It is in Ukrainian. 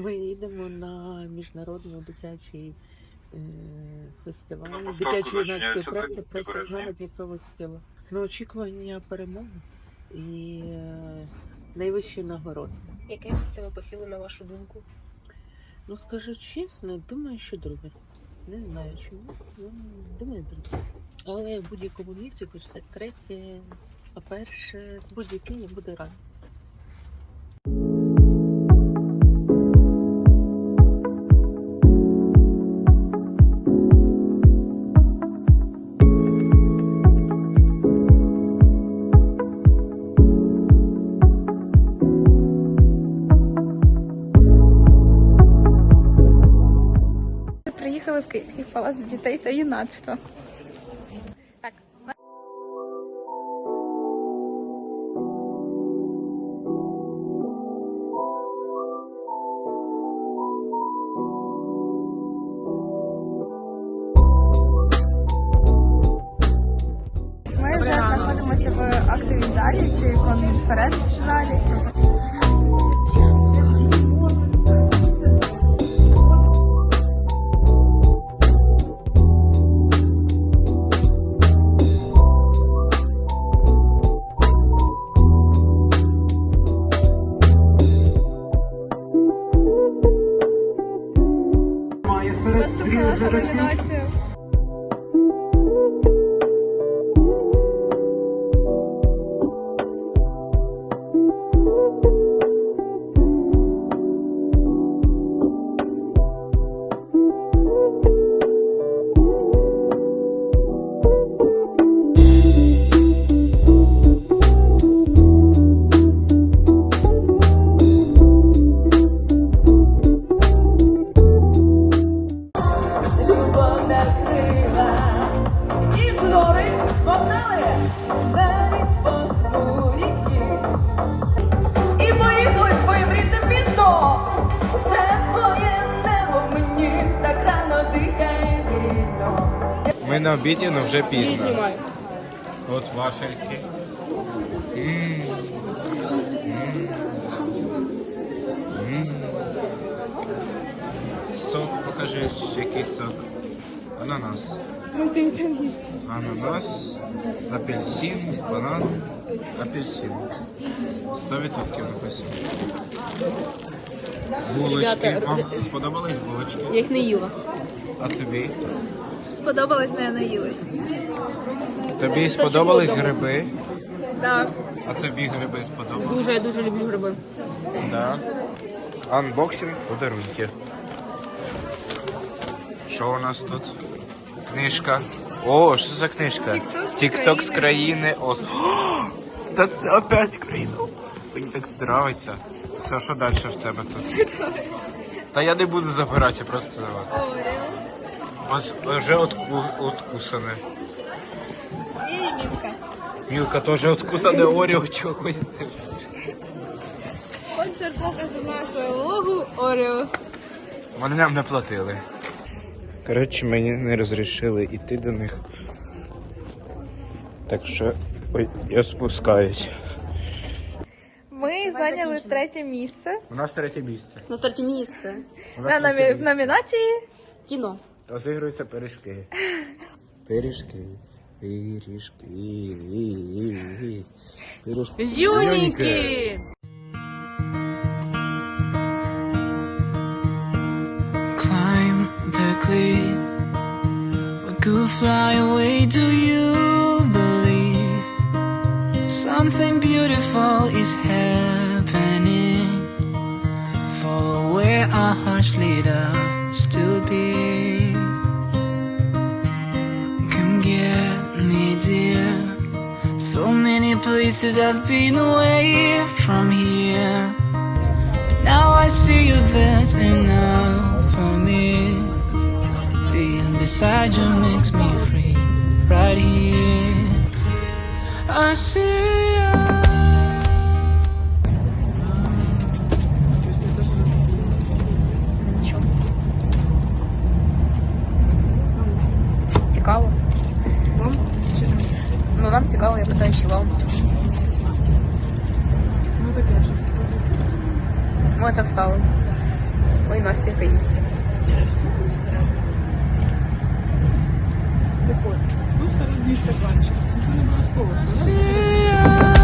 Ми їдемо на міжнародний дитячий е, фестиваль дитячої юнацької преси преса Ганна Дніпрових співах. На очікування перемоги і е, найвищої нагороди. Яке місце ви посіли на вашу думку? Ну скажу чесно, думаю, що друге. Не знаю чому. Ну, думаю, друге. Але в будь-якому місці, хочеться третє, а перше, будь-яке я буду Приїхали в Київський палац дітей та юнацтва. Так. Ми вже знаходимося в актовій залі чи конференц-залі. Наша номінація. на обіді, але вже пізно. От вафельки. М. М. М. Сок, покажи, який сок. Ананас. Мультивітамін. Ананас, апельсин, банан, апельсин. 100% написано. Булочки. Вам сподобались булочки? Я їх не їла. А тобі? Сподобалось, не наїлась. Тобі сподобались гриби? Так. А тобі гриби сподобались? Дуже, я дуже люблю гриби. Да. Анбоксинг подарунки. Що у нас тут? Книжка. О, що за книжка? Тік-ток з країни. країни. О, так це опять країна. Мені так здравиться. Все, що далі в тебе тут? Та я не буду забиратися, просто Вже отку... откусане. І мітка. Мілка теж откусане Оріо чогось. Спонсор показу нашого логу Орео. Вони нам не платили. Коротше, мені не розрішили йти до них. Так що ой, я спускаюсь. Ми зайняли третє місце У нас третє місце. На старті місце. У на нас номі... третє в номінації Кіно. місце. Розігруються пиріжки. Пиріжки. Пиріжки. Пиріжки. Юніки! climb the cliff. We could fly away. Do you believe something beautiful is happening? Follow where our hearts lead us to be. places I've been away from here. But now I see you, that's enough for me. Being beside you makes me free, right here. I see you. Цікаво. Я питаю, чи вам. Ми це встали. Ой, Настя. Типу, ну серед стаканчик. Це не обов'язково.